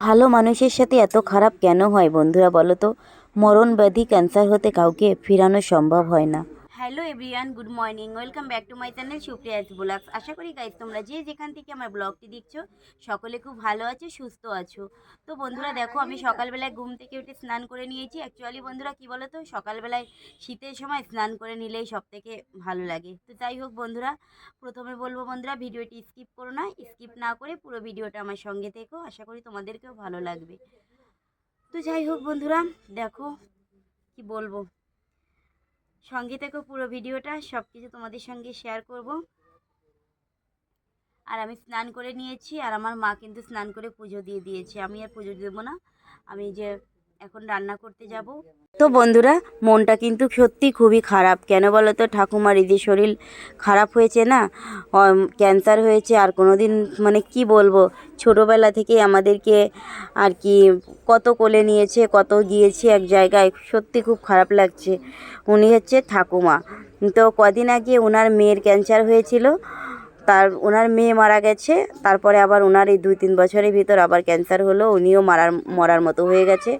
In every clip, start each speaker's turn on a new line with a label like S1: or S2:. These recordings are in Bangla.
S1: ভালো মানুষের সাথে এত খারাপ কেন হয় বন্ধুরা বলো তো? মরণ ব্যাধি ক্যান্সার হতে কাউকে ফিরানো সম্ভব হয় না। Hello everyone, good morning. Welcome back to my channel Supriya's vlogs. আশা করি গাইজ তোমরা যে যেখান থেকে আমার ব্লগটি দেখছ, সকলে খুব ভালো আছো, সুস্থ আছো। তো বন্ধুরা দেখো, আমি সকালবেলায় ঘুম থেকে উঠে স্নান করে নিয়েছি। অ্যাকচুয়ালি বন্ধুরা কী বলো তো সকালবেলায় শীতের সময় স্নান করে নিলেই সব থেকে ভালো লাগে। তো যাই হোক বন্ধুরা, প্রথমে বলব বন্ধুরা, ভিডিওটি স্কিপ করো না স্কিপ না করে পুরো ভিডিওটা আমার সঙ্গে থেকো। আশা করি তোমাদেরকেও ভালো লাগবে। তো যাই হোক বন্ধুরা, দেখো, কি বলব? সঙ্গে পুরো ভিডিওটা সব কিছু তোমাদের সঙ্গে শেয়ার করব। আর আমি স্নান করে নিয়েছি, আর আমার মা কিন্তু স্নান করে পুজো দিয়ে দিয়েছে। আমি আর পুজো দেবো না। আমি যে এখন রান্না করতে যাব। তো বন্ধুরা, মনটা কিন্তু সত্যি খুবই খারাপ। কেন বলো তো ঠাকুমার যে শরীর খারাপ হয়েছে না? ক্যান্সার হয়েছে। আর কোনো দিন মানে কি বলব? ছোটোবেলা থেকেই আমাদেরকে আর কি কত কোলে নিয়েছে, কত গিয়েছে এক জায়গায়। সত্যি খুব খারাপ লাগছে। উনি হচ্ছে ঠাকুমা। তো কদিন আগে ওনার মেয়ের ক্যান্সার হয়েছিল। তার ওনার মেয়ে মারা গেছে, তারপরে আবার ওনার এই দুই তিন বছরের ভিতর আবার ক্যান্সার হলো, উনিও মারার, মরার মতো হয়ে গেছে।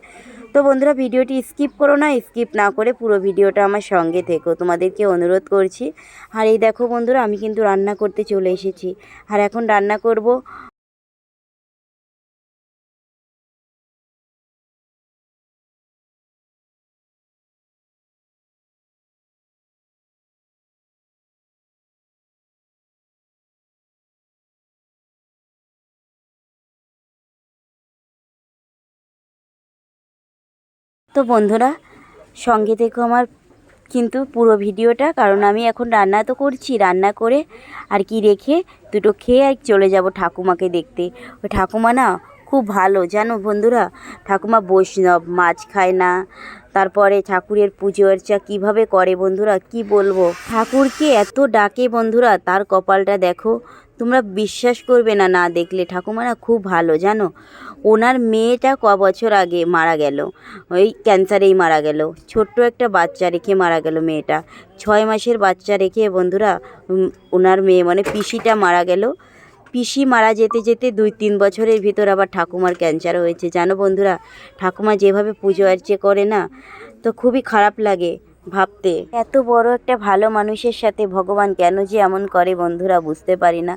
S1: তো বন্ধুরা, ভিডিওটি স্কিপ করো না স্কিপ না করে পুরো ভিডিওটা আমার সঙ্গে থেকো। তোমাদেরকে অনুরোধ করছি। আর এই দেখো বন্ধুরা, আমি কিন্তু রান্না করতে চলে এসেছি। আর এখন রান্না করব তো বন্ধুরা, সঙ্গে থেকো আমার কিন্তু পুরো ভিডিওটা, কারণ আমি এখন রান্না তো করছি, রান্না করে আর কি রেখে দুটো খেয়ে আর চলে যাব ঠাকুমাকে দেখতে। ওই ঠাকুমা না খুব ভালো, জানো বন্ধুরা? ঠাকুমা বৈষ্ণব, মাছ খায় না। তারপরে ঠাকুরের পুজো অর্চা কীভাবে করে বন্ধুরা, কি বলব? ঠাকুরকে এত ডাকে বন্ধুরা, তার কপালটা দেখো তোমরা বিশ্বাস করবে না না দেখলে। ঠাকুমারা খুব ভালো, জানো? ওনার মেয়েটা ক বছর আগে মারা গেল? ওই ক্যান্সারেই মারা গেল। ছোট্ট একটা বাচ্চা রেখে মারা গেল মেয়েটা। ছয় মাসের বাচ্চা রেখে, বন্ধুরা ওনার মেয়ে মানে পিসিটা মারা গেল। পিসি মারা যেতে যেতে দুই তিন বছরের ভিতর আবার ঠাকুমার ক্যান্সার হয়েছে। জানো বন্ধুরা, ঠাকুমা যেভাবে পুজো আর্চে করে না, তো খুবই খারাপ লাগে। ভাবতে। এত বড় একটা ভালো মানুষের সাথে ভগবান কেন যে এমন করে বন্ধুরা বুঝতে পারি না।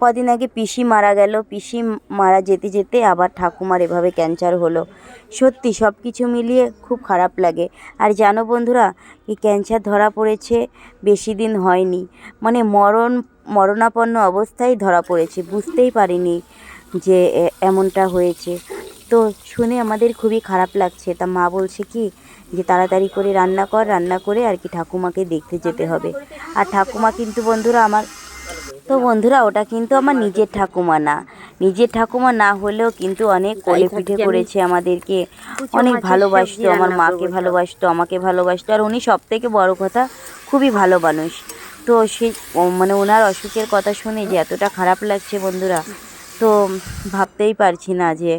S1: কদিন আগে পিসি মারা গেল, পিসি মারা যেতে যেতে আবার ঠাকুমার এভাবে ক্যান্সার হলো। সত্যি সব কিছু মিলিয়ে খুব খারাপ লাগে। আর জানো বন্ধুরা এই ক্যান্সার ধরা পড়েছে, বেশি দিন হয়নি। মানে মরণ, মরণাপন্ন অবস্থায় ধরা পড়েছে, বুঝতেই পারিনি যে এমনটা হয়েছে। তো শুনে আমাদের খুবই খারাপ লাগছে। তা মা বলছে কি যে তাড়াতাড়ি করে রান্না কর রান্না করে আর কি ঠাকুমাকে দেখতে যেতে হবে। আর ঠাকুমা কিন্তু বন্ধুরা আমার তো বন্ধুরা ওটা কিন্তু আমার নিজের ঠাকুমা না। নিজের ঠাকুমা না হলেও কিন্তু অনেক কোলে পিঠে করেছে আমাদেরকে। অনেক ভালোবাসতো আমার মাকে ভালোবাসতো আমাকে ভালোবাসতো আর উনি সব থেকে বড় কথা খুবই ভালো মানুষ। তো সে মানে ওনার অসুখের কথা শুনে যে এতটা খারাপ লাগছে বন্ধুরা তো ভাবতেই পারছি না যে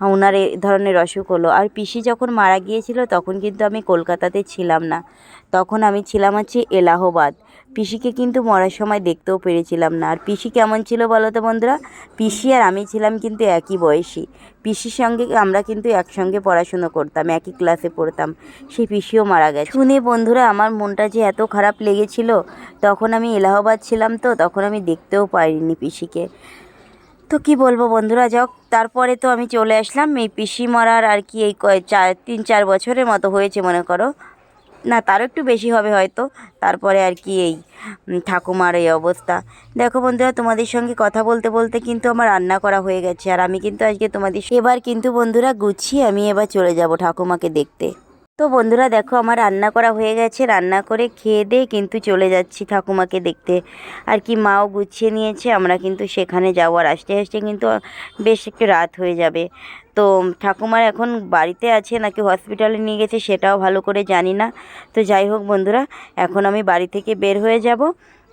S1: ওনার এ ধরনের অসুখ হলো। আর পিসি যখন মারা গিয়েছিল, তখন কিন্তু আমি কলকাতাতে ছিলাম না। তখন আমি ছিলাম হচ্ছে এলাহাবাদ। পিসিকে কিন্তু মরার সময় দেখতেও পেরেছিলাম না। আর পিসি কেমন ছিল বলো তো বন্ধুরা? পিসি আর আমি ছিলাম কিন্তু একই বয়সী। পিসির সঙ্গে আমরা কিন্তু একসঙ্গে পড়াশুনো করতাম, একই ক্লাসে পড়তাম। সেই পিসিও মারা গেছে। শুনে বন্ধুরা, আমার মনটা যে এত খারাপ লেগেছিল, তখন আমি এলাহাবাদ ছিলাম তো, তখন আমি দেখতেও পারিনি পিসিকে। তো কি বলব বন্ধুরা, যাক তারপরে তো আমি চলে আসলাম। এই পিসি মরার আর কি এই কয় চার তিন চার বছরের মতো হয়েছে মনে করো। না, তারও একটু বেশি হবে হয়তো। তারপরে আর কি এই ঠাকুমার এই অবস্থা। দেখো বন্ধুরা, তোমাদের সঙ্গে কথা বলতে বলতে কিন্তু আমার রান্না করা হয়ে গেছে। আর আমি কিন্তু আজকে তোমাদের এবার কিন্তু বন্ধুরা গুছিয়ে আমি এবার চলে যাব ঠাকুমাকে দেখতে। তো বন্ধুরা দেখো আমার রান্না করা হয়ে গেছে। রান্না করে খেয়ে দিয়ে কিন্তু চলে যাচ্ছি ঠাকুমাকে দেখতে। আর কি মাও গুছিয়ে নিয়েছে, আমরা কিন্তু সেখানে যাব। আর আসতে আসতে কিন্তু বেশ একটু রাত হয়ে যাবে। তো ঠাকুমার এখন বাড়িতে আছে নাকি হসপিটালে নিয়ে গেছে সেটাও ভালো করে জানি না। তো যাই হোক বন্ধুরা, এখন আমি বাড়ি থেকে বের হয়ে যাব।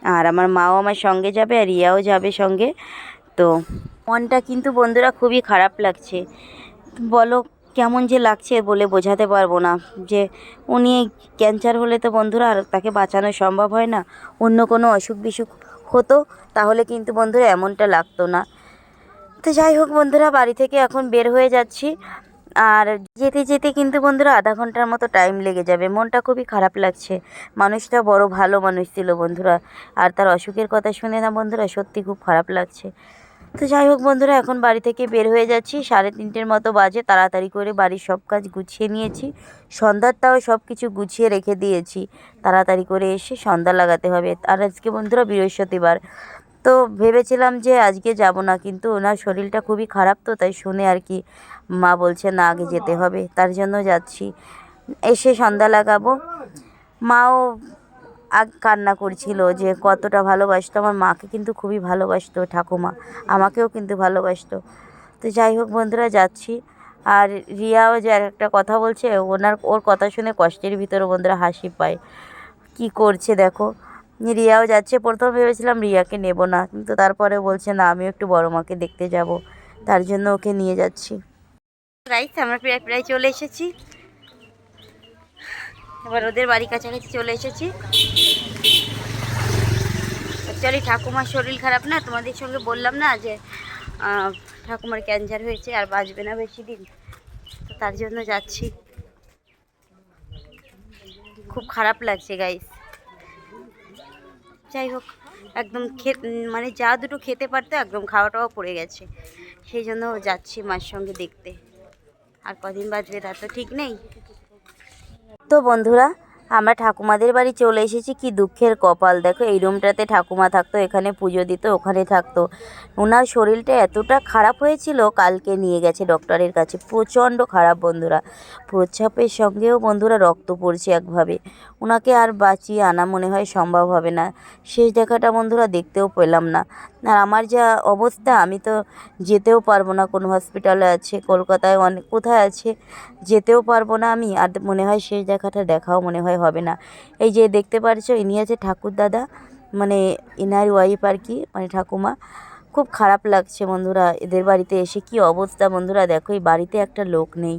S1: আর আমার মাও আমার সঙ্গে যাবে আর রিয়াও যাবে সঙ্গে। তো মনটা কিন্তু বন্ধুরা খুবই খারাপ লাগছে। বলো কেমন যে লাগছে বলে বোঝাতে পারব না। যে উনি ক্যান্সার হলে তো বন্ধুরা আর তাকে বাঁচানো সম্ভব হয় না। অন্য কোনো অসুখ বিসুখ হতো, তাহলে কিন্তু বন্ধুরা এমনটা লাগতো না। তো যাই হোক বন্ধুরা, বাড়ি থেকে এখন বের হয়ে যাচ্ছি। আর যেতে যেতে কিন্তু বন্ধুরা আধা ঘণ্টার মতো টাইম লেগে যাবে। মনটা খুবই খারাপ লাগছে। মানুষটা বড় ভালো মানুষ ছিল বন্ধুরা। আর তার অসুখের কথা শুনে না বন্ধুরা সত্যি খুব খারাপ লাগছে। তো যাই হোক বন্ধুরা, এখন বাড়ি থেকে বের হয়ে যাচ্ছি। সাড়ে তিনটের মতো বাজে, তাড়াতাড়ি করে বাড়ির সব কাজ গুছিয়ে নিয়েছি। সন্ধ্যারটাও সব কিছু গুছিয়ে রেখে দিয়েছি। তাড়াতাড়ি করে এসে সন্ধ্যা লাগাতে হবে। আর আজকে বন্ধুরা বৃহস্পতিবার। তো ভেবেছিলাম যে আজকে যাব না, কিন্তু ওনার শরীরটা খুবই খারাপ তো, তাই শুনে আর কি মা বলছে না, আগে যেতে হবে। তার জন্য যাচ্ছি। এসে সন্ধ্যা লাগাবো। মাও কান্না করছিল যে কতটা ভালোবাসতো। আমার মাকে কিন্তু খুবই ভালোবাসতো ঠাকুমা, আমাকেও কিন্তু ভালোবাসতো। তো যাই হোক বন্ধুরা, যাচ্ছি। আর রিয়াও যে একটা কথা বলছে, ওনার, ওর কথা শুনে কষ্টের ভিতরে বন্ধুরা হাসি পায়। কি করছে দেখো। রিয়াও যাচ্ছে। প্রথম ভেবেছিলাম রিয়াকে নেব না, কিন্তু তারপরে বলছে, না, আমিও একটু বড় মাকে দেখতে যাব। তার জন্য ওকে নিয়ে যাচ্ছি। প্রায় আমরা প্রায় প্রায় চলে এসেছি। এবার ওদের বাড়ি কাছাকাছি চলে এসেছি। অ্যাকচুয়ালি ঠাকুমার শরীর খারাপ না, তোমাদের সঙ্গে বললাম না যে ঠাকুমার ক্যান্সার হয়েছে আর বাঁচবে না বেশি দিন। তো তার জন্য যাচ্ছি। খুব খারাপ লাগছে গাইস যাই হোক, একদম মানে যা দুটো খেতে পারতো একদম খাওয়াটাও পড়ে গেছে। সেই জন্য যাচ্ছি মার সঙ্গে দেখতে। আর কদিন বাঁচবে তা তো ঠিক নেই। তো বন্ধুরা, আমরা ঠাকুমাদের বাড়ি চলে এসেছি। কি দুঃখের কপাল। দেখো, এই রুমটাতে ঠাকুমা থাকতো, এখানে পুজো দিত, ওখানে থাকতো। ওনার শরীরটা এতটা খারাপ হয়েছিল, কালকে নিয়ে গেছে ডক্টরের কাছে। প্রচণ্ড খারাপ বন্ধুরা। প্রস্রাবের সঙ্গেও বন্ধুরা রক্ত পড়ছে একভাবে। ওনাকে আর বাঁচিয়ে আনা মনে হয় সম্ভব হবে না। শেষ দেখাটা বন্ধুরা দেখতেও পেলাম না। আর আমার যা অবস্থা, আমি তো যেতেও পারব না কোন হসপিটালে আছে, কলকাতায় অনেক, কোথায় আছে, যেতেও পারব না আমি। আর মনে হয় শেষ দেখাটা দেখাও মনে হয় হবে না। এই যে দেখতে পারছ, ইনি আছে ঠাকুর দাদা মানে ইনার ওয়াইফ আর কি মানে ঠাকুমা। খুব খারাপ লাগছে বন্ধুরা, এদের বাড়িতে এসে কি অবস্থা বন্ধুরা? দেখো, এই বাড়িতে একটা লোক নেই।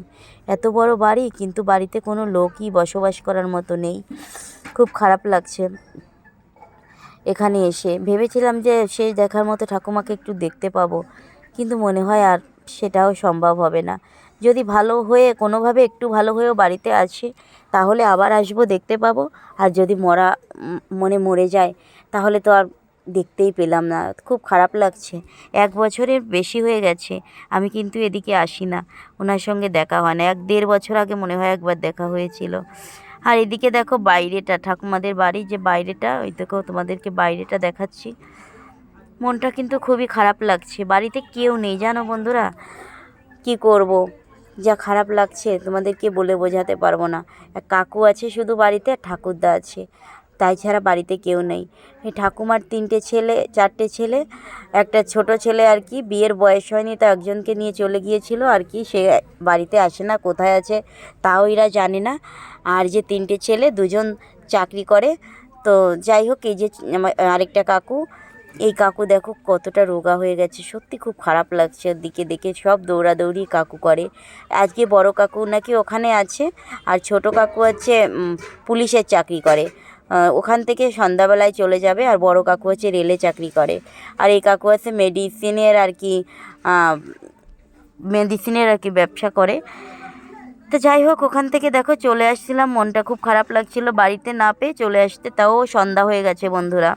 S1: এত বড় বাড়ি, কিন্তু বাড়িতে কোনো লোকই বসবাস করার মতো নেই। খুব খারাপ লাগছে। এখানে এসে। ভেবেছিলাম যে শেষ দেখার মতো ঠাকুমাকে একটু দেখতে পাবো। কিন্তু মনে হয় আর সেটাও সম্ভব হবে না। যদি ভালো হয়ে, কোনোভাবে একটু ভালো হয়েও বাড়িতে আসে, তাহলে আবার আসব, দেখতে পাবো। আর যদি মরা মনে মরে যায়, তাহলে তো আর দেখতেই পেলাম না। খুব খারাপ লাগছে। এক বছরের বেশি হয়ে গেছে। আমি কিন্তু এদিকে আসি না। ওনার সঙ্গে দেখা হয় না। এক দেড় বছর আগে মনে হয় একবার দেখা হয়েছিল। আর এদিকে দেখো বাইরেটা, ঠাকুমাদের বাড়ি যে বাইরেটা, ওই দেখো তোমাদেরকে বাইরেটা দেখাচ্ছি। মনটা কিন্তু খুবই খারাপ লাগছে। বাড়িতে কেউ নেই, জানো বন্ধুরা? কি করব? যা খারাপ লাগছে তোমাদেরকে বলে বোঝাতে পারব না। কাকু আছে শুধু বাড়িতে ঠাকুরদা আছে। তাই ছাড়া বাড়িতে কেউ নেই। এই ঠাকুমার তিনটে ছেলে চারটে ছেলে একটা ছোট ছেলে আর কি বিয়ের বয়স হয়নি তো একজনকে নিয়ে চলে গিয়েছিল আর কি সে বাড়িতে আসে না কোথায় আছে তাও এরা জানে না। আর যে তিনটে ছেলে দুজন চাকরি করে। তো যাই হোক এই যে আরেকটা কাকু এই কাকু দেখো কতটা রোগা হয়ে গেছে সত্যি খুব খারাপ লাগছে দিকে দেখে সব দৌড়াদৌড়ি কাকু করে। আজকে বড় কাকু নাকি ওখানে আছে আর ছোট কাকু উম, পুলিশের চাকরি করে। ওখান থেকে সন্ধ্যাবেলায় চলে যাবে আর বড় কাকু হচ্ছে রেলে চাকরি করে। আর এই কাকু হচ্ছে মেডিসিনের আর কি মেডিসিনের আর কি ব্যবসা করে। তো যাই হোক, ওখান থেকে দেখো চলে আসছিলাম, মনটা খুব খারাপ লাগছিল। বাড়িতে না পেয়ে চলে আসতে তাও সন্ধ্যা হয়ে গেছে বন্ধুরা।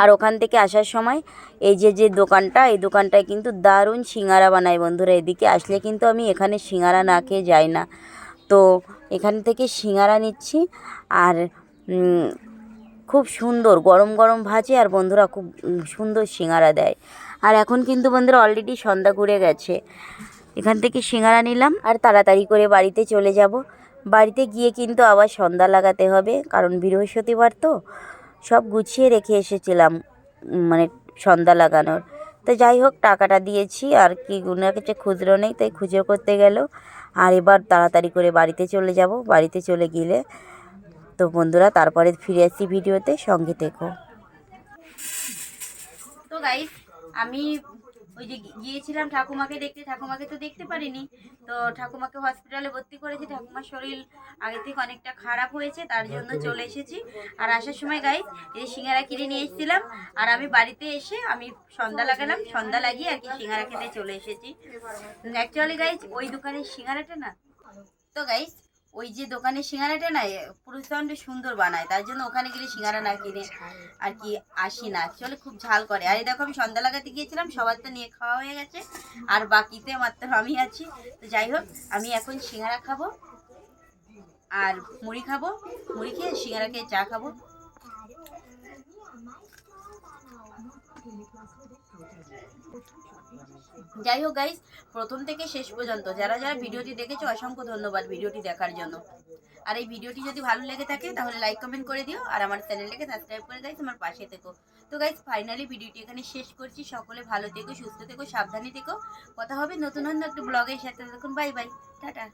S1: আর ওখান থেকে আসার সময় এই যে যে দোকানটা, এই দোকানটায় কিন্তু দারুণ সিঙ্গারা বানায় বন্ধুরা এদিকে। আসলে কিন্তু আমি এখানে সিঙ্গারা না খেয়ে যাই না। তো এখান থেকে সিঙ্গারা নিচ্ছি আর খুব সুন্দর, গরম গরম ভাজে আর বন্ধুরা খুব সুন্দর সিঙ্গারা দেয়। আর এখন কিন্তু বন্ধুরা অলরেডি সন্ধ্যা ঘুরে গেছে। এখান থেকে সিঙ্গারা নিলাম আর তাড়াতাড়ি করে বাড়িতে চলে যাব। বাড়িতে গিয়ে কিন্তু আবার সন্ধ্যা লাগাতে হবে, কারণ বৃহস্পতিবার তো। সব গুছিয়ে রেখে এসেছিলাম মানে সন্ধ্যা লাগানোর। তো যাই হোক, টাকাটা দিয়েছি আর কি, ওনার কাছে খুচরো নেই, তাই খুচরো করতে গেল। আর এবার তাড়াতাড়ি করে বাড়িতে চলে যাব। বাড়িতে চলে গেলে তো বন্ধুরা তারপরে ফিরে আসছি ভিডিওতে সঙ্গে থেকো। তো গাইস আমি ওই যে গিয়েছিলাম ঠাকুমাকে দেখতে ঠাকুমাকে তো দেখতে পারিনি। তো ঠাকুমাকে হসপিটালে ভর্তি করেছি। ঠাকুমার শরীর আগে থেকে অনেকটা খারাপ হয়েছে তার জন্য চলে এসেছি। আর আসার সময় গাই এই সিঙ্গারা কিনে নিয়ে এসেছিলাম আর আমি বাড়িতে এসে আমি সন্ধ্যা লাগালাম সন্ধ্যা লাগিয়ে আর কি সিঙ্গারা খেতে চলে এসেছি। অ্যাকচুয়ালি গাইজ ওই দোকানের সিঙ্গারাটা না? তো গাইজ ওই যে দোকানে সিঙ্গারাটা না প্রচণ্ড সুন্দর বানায়, তার জন্য ওখানে গেলে সিঙ্গারা না কিনে আর কি আসি না। চলে খুব ঝাল করে। আর এই দেখো আমি সন্ধ্যা লাগাতে গিয়েছিলাম, সবার তো নিয়ে খাওয়া হয়ে গেছে, আর বাকিতে মাত্র আমি আছি। তো যাই হোক, আমি এখন সিঙ্গারা খাব, আর মুড়ি খাব, মুড়ি খেয়ে সিঙ্গারা খেয়ে চা খাব। যাই হোক গাইস প্রথম থেকে শেষ পর্যন্ত যারা যারা ভিডিওটি দেখেছ, অসংখ্য ধন্যবাদ ভিডিওটি দেখার জন্য। আর এই ভিডিওটি যদি ভালো লেগে থাকে, তাহলে লাইক কমেন্ট করে দিও, আর আমার চ্যানেলটাকে সাবস্ক্রাইব করে গাইস আমার পাশে থেকো। তো গাইস ফাইনালি ভিডিওটি এখানে শেষ করছি। সকলে ভালো থেকো, সুস্থ থেকো, সাবধানে থেকো। কথা হবে নতুন নতুন একটা ব্লগের সাথে। দেখুন বাই বাই টাটা।